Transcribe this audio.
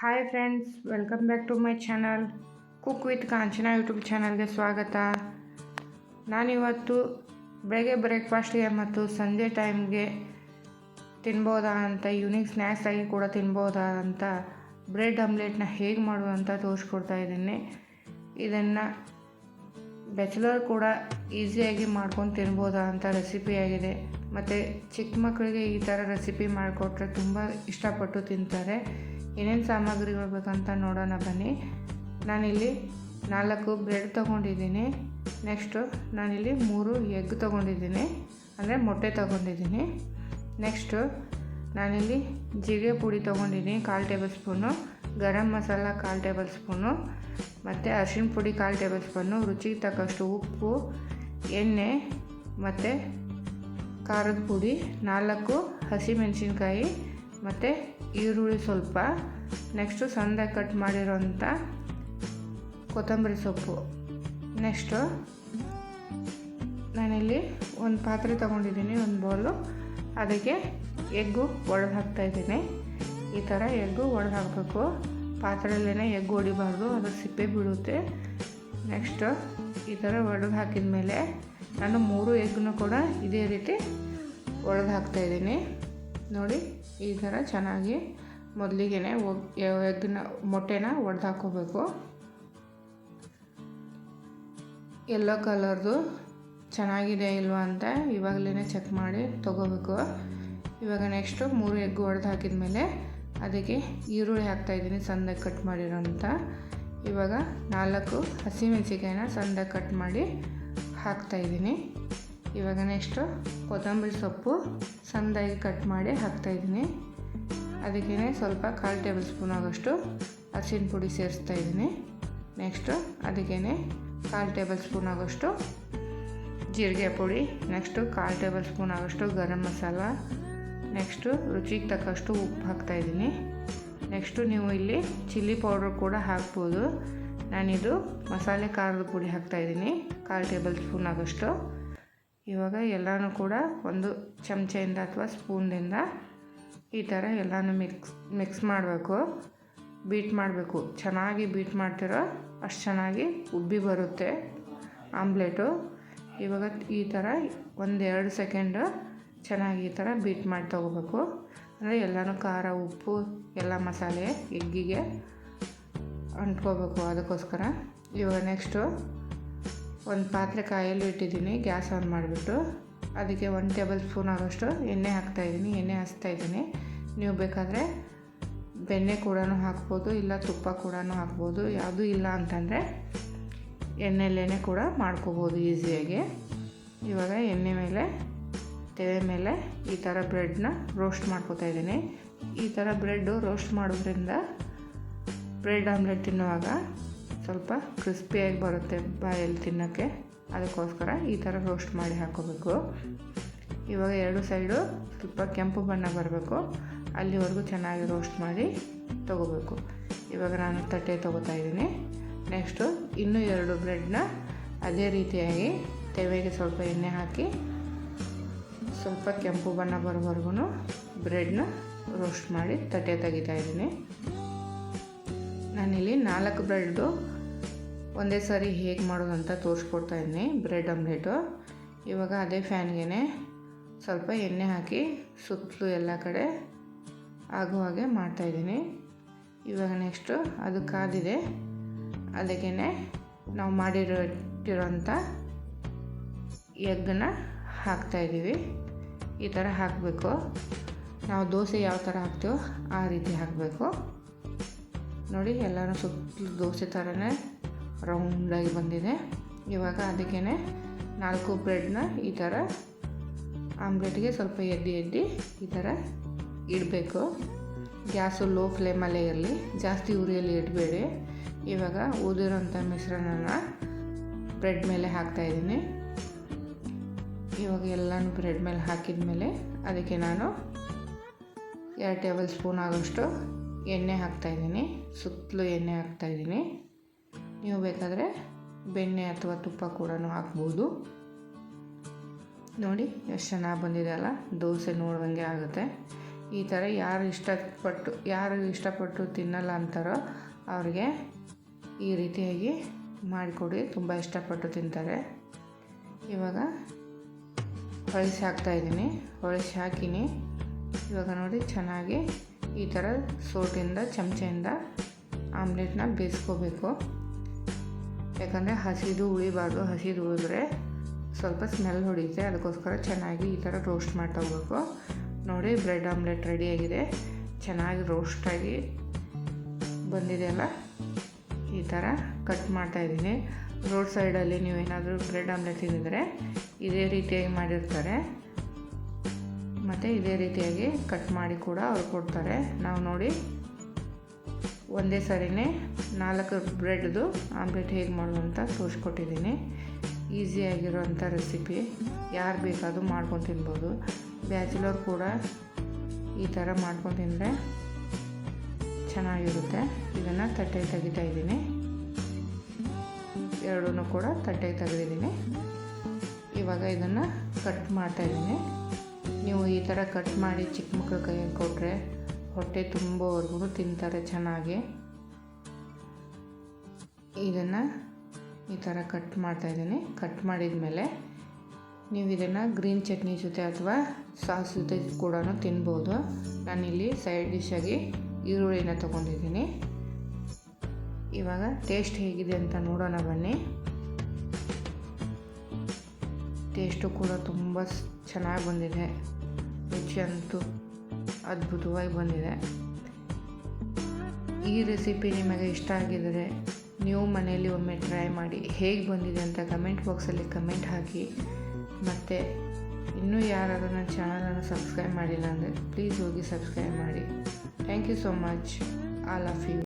Hi friends welcome back to my channel cook with Kanchana YouTube ಚಾನಲ್ಗೆ ಸ್ವಾಗತ. ನಾನಿವತ್ತು ಬೆಳಗ್ಗೆ ಬ್ರೇಕ್ಫಾಸ್ಟ್ಗೆ ಮತ್ತು ಸಂಜೆ ಟೈಮ್ಗೆ ತಿನ್ಬೋದಾ ಅಂತ ಯೂನಿಕ್ ಸ್ನ್ಯಾಕ್ಸ್ ಆಗಿ ಕೂಡ ತಿನ್ಬೋದಾ ಅಂತ ಬ್ರೆಡ್ ಆಮ್ಲೆಟ್ನ ಹೇಗೆ ಮಾಡೋದು ಅಂತ ತೋರಿಸ್ಕೊಡ್ತಾ ಇದ್ದೀನಿ. ಇದನ್ನು ಬ್ಯಾಚುಲರ್ ಕೂಡ ಈಸಿಯಾಗಿ ಮಾಡ್ಕೊಂಡು ತಿನ್ಬೋದಾ ಅಂತ ರೆಸಿಪಿಯಾಗಿದೆ ಮತ್ತು ಚಿಕ್ಕ ಮಕ್ಕಳಿಗೆ ಈ ಥರ ರೆಸಿಪಿ ಮಾಡಿಕೊಟ್ರೆ ತುಂಬ ಇಷ್ಟಪಟ್ಟು ತಿಂತಾರೆ. ಏನೇನು ಸಾಮಗ್ರಿಗಳು ಬೇಕಂತ ನೋಡೋಣ ಬನ್ನಿ. ನಾನಿಲ್ಲಿ ನಾಲ್ಕು ಬ್ರೆಡ್ ತೊಗೊಂಡಿದ್ದೀನಿ. ನೆಕ್ಸ್ಟು ನಾನಿಲ್ಲಿ ಮೂರು ಎಗ್ ತೊಗೊಂಡಿದ್ದೀನಿ. ಅಂದರೆ ಮೊಟ್ಟೆ ತೊಗೊಂಡಿದ್ದೀನಿ. ನೆಕ್ಸ್ಟು ನಾನಿಲ್ಲಿ ಜೀರಿಗೆ ಪುಡಿ ತೊಗೊಂಡಿದ್ದೀನಿ, ಕಾಲು ಟೇಬಲ್ ಸ್ಪೂನು. ಗರಂ ಮಸಾಲ ಕಾಲು ಟೇಬಲ್ ಸ್ಪೂನು. ಮತ್ತು ಅರಿಶಿಣ ಪುಡಿ ಕಾಲು ಟೇಬಲ್ ಸ್ಪೂನು. ರುಚಿಗೆ ತಕ್ಕಷ್ಟು ಉಪ್ಪು, ಎಣ್ಣೆ, ಮತ್ತು ಖಾರದ ಪುಡಿ, ನಾಲ್ಕು ಹಸಿಮೆಣಸಿನ್ಕಾಯಿ, ಮತ್ತು ಈರುಳ್ಳಿ ಸ್ವಲ್ಪ ನೆಕ್ಸ್ಟು ಸಣ್ಣದಾಗಿ ಕಟ್ ಮಾಡಿರೋಂಥ ಕೊತ್ತಂಬರಿ ಸೊಪ್ಪು. ನೆಕ್ಸ್ಟು ನಾನಿಲ್ಲಿ ಒಂದು ಪಾತ್ರೆ ತೊಗೊಂಡಿದ್ದೀನಿ, ಒಂದು ಬೌಲು ಅದಕ್ಕೆ ಎಗ್ಗು ಒಡೆದು ಹಾಕ್ತಾಯಿದ್ದೀನಿ ಈ ಥರ ಎಗ್ಗು ಒಡೆದು ಹಾಕಬೇಕು. ಪಾತ್ರೆಯಲ್ಲೇ ಎಗ್ ಹೊಡಿಬಾರ್ದು ಅದು ಸಿಪ್ಪೆ ಬೀಳುತ್ತೆ ನೆಕ್ಸ್ಟು ಈ ಥರ ಒಡೆದು ಹಾಕಿದ ಮೇಲೆ ನಾನು ಮೂರು ಎಗ್ಗನ್ನು ಕೂಡ ಇದೇ ರೀತಿ ಒಡೆದು ಹಾಕ್ತಾಯಿದ್ದೀನಿ ನೋಡಿ ಈ ಥರ ಚೆನ್ನಾಗಿ ಮೊದಲಿಗೆ ಎಗ್ನ ಮೊಟ್ಟೆನ ಒಡೆದು ಹಾಕ್ಕೋಬೇಕು ಎಲ್ಲೋ ಕಲರ್ದು ಚೆನ್ನಾಗಿದೆ ಇಲ್ವಾ ಅಂತ ಇವಾಗಲೇ ಚೆಕ್ ಮಾಡಿ ತೊಗೋಬೇಕು. ಇವಾಗ ನೆಕ್ಸ್ಟು ಮೂರು ಎಗ್ ಒಡೆದು ಹಾಕಿದ ಮೇಲೆ ಅದಕ್ಕೆ ಈರುಳ್ಳಿ ಹಾಕ್ತಾಯಿದ್ದೀನಿ ಸಣ್ಣದಾಗಿ ಕಟ್ ಮಾಡಿರೋಂಥ. ಇವಾಗ ನಾಲ್ಕು ಹಸಿಮೆಣಸಿಕಾಯಿನ ಸಣ್ಣದಾಗಿ ಕಟ್ ಮಾಡಿ ಹಾಕ್ತಾಯಿದ್ದೀನಿ ಇವಾಗ ನೆಕ್ಸ್ಟು ಕೊತ್ತಂಬರಿ ಸೊಪ್ಪು ಸಣ್ಣದಾಗಿ ಕಟ್ ಮಾಡಿ ಹಾಕ್ತಾಯಿದ್ದೀನಿ ಅದಕ್ಕೇ ಸ್ವಲ್ಪ ಕಾಲು ಟೇಬಲ್ ಸ್ಪೂನ್ ಆಗೋಷ್ಟು ಅರಿಶಿನ ಪುಡಿ ಸೇರಿಸ್ತಾ ಇದ್ದೀನಿ. ನೆಕ್ಸ್ಟು ಅದಕ್ಕೇ ಕಾಲು ಟೇಬಲ್ ಸ್ಪೂನ್ ಆಗೋಷ್ಟು ಜೀರಿಗೆ ಪುಡಿ. ನೆಕ್ಸ್ಟು ಕಾಲು ಟೇಬಲ್ ಸ್ಪೂನ್ ಆಗೋಷ್ಟು ಗರಂ ಮಸಾಲ. ನೆಕ್ಸ್ಟು ರುಚಿಗೆ ತಕ್ಕಷ್ಟು ಉಪ್ಪು ಹಾಕ್ತಾಯಿದ್ದೀನಿ ನೆಕ್ಸ್ಟು ನೀವು ಇಲ್ಲಿ ಚಿಲ್ಲಿ ಪೌಡ್ರ್ ಕೂಡ ಹಾಕ್ಬೋದು. ನಾನಿದು ಮಸಾಲೆ ಖಾರದ ಪುಡಿ ಹಾಕ್ತಾಯಿದ್ದೀನಿ ಕಾಲು ಟೇಬಲ್ ಸ್ಪೂನ್ ಆಗೋಷ್ಟು. ಇವಾಗ ಎಲ್ಲನೂ ಕೂಡ ಒಂದು ಚಮಚೆಯಿಂದ ಅಥವಾ ಸ್ಪೂನ್ದಿಂದ ಈ ಥರ ಎಲ್ಲನೂ ಮಿಕ್ಸ್ ಮಿಕ್ಸ್ ಮಾಡಬೇಕು. ಬೀಟ್ ಮಾಡಬೇಕು. ಚೆನ್ನಾಗಿ ಬೀಟ್ ಮಾಡ್ತಿರೋ ಅಷ್ಟು ಚೆನ್ನಾಗಿ ಉಬ್ಬಿ ಬರುತ್ತೆ ಆಮ್ಲೆಟು. ಇವಾಗ ಈ ಥರ ಒಂದೆರಡು ಸೆಕೆಂಡು ಚೆನ್ನಾಗಿ ಈ ಥರ ಬೀಟ್ ಮಾಡಿ ತೊಗೋಬೇಕು. ಅಂದರೆ ಎಲ್ಲನೂ ಖಾರ, ಉಪ್ಪು, ಎಲ್ಲ ಮಸಾಲೆ, ಎಗ್ಗಿಗೆ ಅಂಟ್ಕೋಬೇಕು ಅದಕ್ಕೋಸ್ಕರ. ಇವಾಗ ನೆಕ್ಸ್ಟು ಒಂದು ಪಾತ್ರೆ ಕಾಯಲ್ಲಿ ಇಟ್ಟಿದ್ದೀನಿ, ಗ್ಯಾಸ್ ಆನ್ ಮಾಡಿಬಿಟ್ಟು. ಅದಕ್ಕೆ ಒಂದು ಟೇಬಲ್ ಸ್ಪೂನ್ ಆಗೋಷ್ಟು ಎಣ್ಣೆ ಹಾಕ್ತಾಯಿದ್ದೀನಿ ಎಣ್ಣೆ ಹಚ್ತಾಯಿದ್ದೀನಿ ನೀವು ಬೇಕಾದರೆ ಬೆಣ್ಣೆ ಕೂಡ ಹಾಕ್ಬೋದು, ಇಲ್ಲ ತುಪ್ಪ ಕೂಡ ಹಾಕ್ಬೋದು, ಯಾವುದೂ ಇಲ್ಲ ಅಂತಂದರೆ ಎಣ್ಣೆಲ್ಲೇ ಕೂಡ ಮಾಡ್ಕೋಬೋದು ಈಸಿಯಾಗಿ. ಇವಾಗ ಎಣ್ಣೆ ಮೇಲೆ, ತೆವೆ ಮೇಲೆ ಈ ಥರ ಬ್ರೆಡ್ನ ರೋಸ್ಟ್ ಮಾಡ್ಕೋತಾ ಇದ್ದೀನಿ. ಈ ಥರ ಬ್ರೆಡ್ಡು ರೋಸ್ಟ್ ಮಾಡೋದ್ರಿಂದ ಬ್ರೆಡ್ ಆಮ್ಲೆಟ್ ತಿನ್ನುವಾಗ ಸ್ವಲ್ಪ ಕ್ರಿಸ್ಪಿಯಾಗಿ ಬರುತ್ತೆ ಬಾಯಲ್ಲಿ ತಿನ್ನೋಕ್ಕೆ. ಅದಕ್ಕೋಸ್ಕರ ಈ ಥರ ರೋಸ್ಟ್ ಮಾಡಿ ಹಾಕೋಬೇಕು ಇವಾಗ ಎರಡು ಸೈಡು ಸ್ವಲ್ಪ ಕೆಂಪು ಬಣ್ಣ ಬರಬೇಕು. ಅಲ್ಲಿವರೆಗೂ ಚೆನ್ನಾಗಿ ರೋಸ್ಟ್ ಮಾಡಿ ತೊಗೋಬೇಕು. ಇವಾಗ ನಾನು ತಟ್ಟೆ ತೊಗೋತಾ ಇದ್ದೀನಿ. ನೆಕ್ಸ್ಟು ಇನ್ನೂ ಎರಡು ಬ್ರೆಡ್ನ ಅದೇ ರೀತಿಯಾಗಿ ತೆವೆಗೆ ಸ್ವಲ್ಪ ಎಣ್ಣೆ ಹಾಕಿ ಸ್ವಲ್ಪ ಕೆಂಪು ಬಣ್ಣ ಬರೋವರೆಗೂ ಬ್ರೆಡ್ನ ರೋಸ್ಟ್ ಮಾಡಿ ತಟ್ಟೆ ತೆಗಿತಾ ಇದ್ದೀನಿ. ನಾನಿಲ್ಲಿ ನಾಲ್ಕು ಬ್ರೆಡ್ಡು ಒಂದೇ ಸಾರಿ ಹೇಗೆ ಮಾಡೋದು ಅಂತ ತೋರಿಸ್ಕೊಡ್ತಾ ಇದ್ದೀನಿ. ಬ್ರೆಡ್ ಆಮ್ಲೆಟು ಇವಾಗ ಅದೇ ಫ್ಯಾನ್ಗೆ ಸ್ವಲ್ಪ ಎಣ್ಣೆ ಹಾಕಿ ಸುತ್ತಲೂ ಎಲ್ಲ ಕಡೆ ಆಗೋ ಹಾಗೆ ಮಾಡ್ತಾಯಿದ್ದೀನಿ ಇವಾಗ ನೆಕ್ಸ್ಟು ಅದು ಕಾದಿದೆ. ಅದಕ್ಕೇ ನಾವು ಮಾಡಿರೋ ಇಟ್ಟಿರೋಂಥ ಎಗ್ಗನ್ನ ಹಾಕ್ತಾಯಿದ್ದೀವಿ ಈ ಥರ ಹಾಕಬೇಕು. ನಾವು ದೋಸೆ ಯಾವ ಥರ ಹಾಕ್ತೀವೋ ಆ ರೀತಿ ಹಾಕಬೇಕು. ನೋಡಿ ಎಲ್ಲರೂ ಸುತ್ತಲೂ ದೋಸೆ ಥರನೇ ರೌಂಡಾಗಿ ಬಂದಿದೆ. ಇವಾಗ ಅದಕ್ಕೇ ನಾಲ್ಕು ಬ್ರೆಡ್ನ ಈ ಥರ ಆಮ್ಲೆಟ್ಗೆ ಸ್ವಲ್ಪ ಎದ್ದಿ ಎದ್ದಿ ಈ ಥರ ಇಡಬೇಕು. ಗ್ಯಾಸು ಲೋ ಫ್ಲೇಮಲ್ಲೇ ಇರಲಿ. ಜಾಸ್ತಿ ಉರಿಯಲ್ಲಿ ಇಡಬೇಡಿ. ಇವಾಗ ಊದಿರೋಂಥ ಮಿಶ್ರಣನ ಬ್ರೆಡ್ ಮೇಲೆ ಹಾಕ್ತಾಯಿದ್ದೀನಿ ಇವಾಗ ಎಲ್ಲನೂ ಬ್ರೆಡ್ ಮೇಲೆ ಹಾಕಿದ ಮೇಲೆ ಅದಕ್ಕೆ ನಾನು ಎರಡು ಟೇಬಲ್ ಸ್ಪೂನ್ ಆಗೋಷ್ಟು ಎಣ್ಣೆ ಹಾಕ್ತಾಯಿದ್ದೀನಿ ಸುತ್ತಲೂ ಎಣ್ಣೆ ಹಾಕ್ತಾಯಿದ್ದೀನಿ ನೀವು ಬೇಕಾದರೆ ಬೆಣ್ಣೆ ಅಥವಾ ತುಪ್ಪ ಕೂಡ ಹಾಕ್ಬೋದು. ನೋಡಿ, ಎಷ್ಟು ಚೆನ್ನಾಗಿ ಬಂದಿದೆ ಅಲ್ಲ? ದೋಸೆ ನೋಡಿದಂಗೆ ಆಗುತ್ತೆ. ಈ ಥರ ಯಾರು ಇಷ್ಟಪಟ್ಟು ಯಾರು ಇಷ್ಟಪಟ್ಟು ತಿನ್ನಲ್ಲ ಅಂತಾರೋ ಅವ್ರಿಗೆ ಈ ರೀತಿಯಾಗಿ ಮಾಡಿಕೊಡಿ. ತುಂಬ ಇಷ್ಟಪಟ್ಟು ತಿಂತಾರೆ. ಇವಾಗ ಹೊಳಿಸಿ ಹಾಕ್ತಾಯಿದ್ದೀನಿ ಹೊಳಿಸಿ ಹಾಕಿನಿ. ಇವಾಗ ನೋಡಿ, ಚೆನ್ನಾಗಿ ಈ ಥರ ಸೋಟಿಂದ, ಚಮಚೆಯಿಂದ ಆಮ್ಲೆಟ್ನ ಬೇಯಿಸ್ಕೋಬೇಕು. ಯಾಕಂದರೆ ಹಸಿದು ಉಳಿಬಾರ್ದು ಹಸಿದು ಉಳಿದ್ರೆ ಸ್ವಲ್ಪ ಸ್ಮೆಲ್ ಹೊಡಿಯುತ್ತೆ ಅದಕ್ಕೋಸ್ಕರ ಚೆನ್ನಾಗಿ ಈ ಥರ ರೋಸ್ಟ್ ಮಾಡ್ತಾ ನೋಡಿ ಬ್ರೆಡ್ ಆಮ್ಲೆಟ್ ರೆಡಿಯಾಗಿದೆ ಚೆನ್ನಾಗಿ ರೋಸ್ಟಾಗಿ ಬಂದಿದೆಯಲ್ಲ ಈ ಥರ ಕಟ್ ಮಾಡ್ತಾಯಿದ್ದೀನಿ ರೋಡ್ ಸೈಡಲ್ಲಿ ನೀವೇನಾದರೂ ಬ್ರೆಡ್ ಆಮ್ಲೆಟ್ ತಿಂದಿದ್ರೆ ಇದೇ ರೀತಿಯಾಗಿ ಮಾಡಿರ್ತಾರೆ. ಮತ್ತು ಇದೇ ರೀತಿಯಾಗಿ ಕಟ್ ಮಾಡಿ ಕೂಡ ಅವ್ರು ಕೊಡ್ತಾರೆ. ನಾವು ನೋಡಿ ಒಂದೇ ಸರಿನೇ ನಾಲ್ಕು ಬ್ರೆಡ್ದು ಆಮ್ಲೆಟ್ ಹೇಗೆ ಅಂತ ತೋರಿಸ್ಕೊಟ್ಟಿದ್ದೀನಿ. ಈಸಿಯಾಗಿರೋವಂಥ ರೆಸಿಪಿ. ಯಾರು ಬೇಕಾದರೂ ಮಾಡ್ಕೊಂಡು ತಿನ್ಬೋದು. ಬ್ಯಾಚುಲರ್ ಕೂಡ ಈ ಥರ ಮಾಡ್ಕೊಂಡು ತಿಂದರೆ ಚೆನ್ನಾಗಿರುತ್ತೆ. ಇದನ್ನು ತಟ್ಟೆಗೆ ತೆಗಿತಾ ಇದ್ದೀನಿ. ಎರಡೂ ಕೂಡ ತಟ್ಟೆಗೆ ತೆಗೆದಿದ್ದೀನಿ. ಇವಾಗ ಇದನ್ನು ಕಟ್ ಮಾಡ್ತಾಯಿದ್ದೀನಿ ನೀವು ಈ ಥರ ಕಟ್ ಮಾಡಿ ಚಿಕ್ಕ ಮಕ್ಕಳ ಕೈಯಲ್ಲಿ ಕೊಟ್ಟರೆ ಹೊಟ್ಟೆ ತುಂಬೋವರೆಗೂ ತಿಂತಾರೆ ಚೆನ್ನಾಗಿ. ಇದನ್ನು ಈ ಥರ ಕಟ್ ಮಾಡ್ತಾಯಿದ್ದೀನಿ ಕಟ್ ಮಾಡಿದ ಮೇಲೆ ನೀವು ಇದನ್ನು ಗ್ರೀನ್ ಚಟ್ನಿ ಜೊತೆ ಅಥವಾ ಸಾಸ್ ಜೊತೆ ಕೂಡ ತಿನ್ಬೋದು. ನಾನಿಲ್ಲಿ ಸೈಡ್ ಡಿಶಾಗಿ ಈರುಳ್ಳಿನ ತೊಗೊಂಡಿದ್ದೀನಿ. ಇವಾಗ ಟೇಸ್ಟ್ ಹೇಗಿದೆ ಅಂತ ನೋಡೋಣ ಬನ್ನಿ. ಟೇಸ್ಟು ಕೂಡ ತುಂಬ ಚೆನ್ನಾಗಿ ಬಂದಿದೆ. ರುಚಿ ಅಂತೂ ಅದ್ಭುತವಾಗಿ ಬಂದಿದೆ. ಈ ರೆಸಿಪಿ ನಿಮಗೆ ಇಷ್ಟ ಆಗಿದರೆ ನೀವು ಮನೆಯಲ್ಲಿ ಒಮ್ಮೆ ಟ್ರೈ ಮಾಡಿ ಹೇಗೆ ಬಂದಿದೆ ಅಂತ ಕಮೆಂಟ್ ಬಾಕ್ಸಲ್ಲಿ ಕಮೆಂಟ್ ಹಾಕಿ. ಮತ್ತು ಇನ್ನೂ ಯಾರಾದರೂ ನನ್ನ ಚಾನಲನ್ನು ಸಬ್ಸ್ಕ್ರೈಬ್ ಮಾಡಿಲ್ಲ ಅಂದರೆ ಪ್ಲೀಸ್ ಹೋಗಿ ಸಬ್ಸ್ಕ್ರೈಬ್ ಮಾಡಿ. Thank you so much all of you